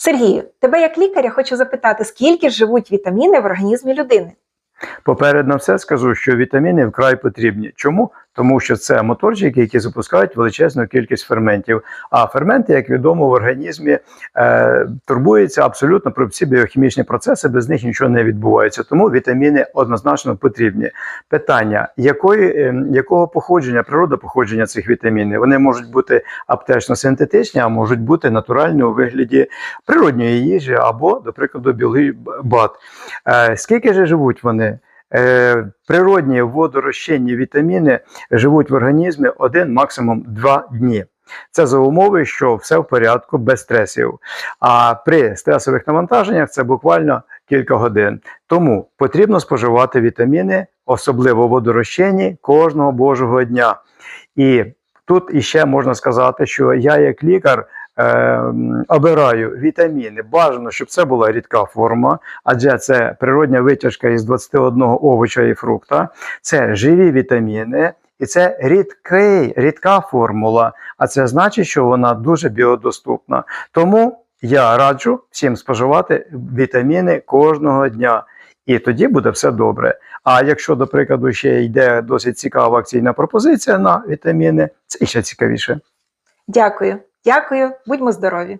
Сергію, тебе як лікаря хочу запитати, скільки живуть вітаміни в організмі людини? Поперед на все скажу, що вітаміни вкрай потрібні. Чому? Тому що це моторчики, які запускають величезну кількість ферментів. А ферменти, як відомо, в організмі е, турбуються абсолютно про всі біохімічні процеси, без них нічого не відбувається. Тому вітаміни однозначно потрібні. Питання, якої, е, якого походження, природа походження цих вітамінів? Вони можуть бути аптечно-синтетичні, а можуть бути натуральні у вигляді природньої їжі або, до прикладу, білий бат. Е, скільки ж живуть вони? Е, природні водорозчинні вітаміни живуть в організмі один, максимум два дні. Це за умови, що все в порядку без стресів. А при стресових навантаженнях це буквально кілька годин. Тому потрібно споживати вітаміни, особливо водорозчинні, кожного божого дня. І тут іще можна сказати, що я, як лікар, обираю вітаміни. Бажано, щоб це була рідка форма, адже це природня витяжка із 21 овоча і фрукта, це живі вітаміни. І це рідкий, рідка формула, а це значить, що вона дуже біодоступна. Тому я раджу всім споживати вітаміни кожного дня. І тоді буде все добре. А якщо, до прикладу, ще йде досить цікава акційна пропозиція на вітаміни, це ще цікавіше. Дякую, дякую, будьмо здорові!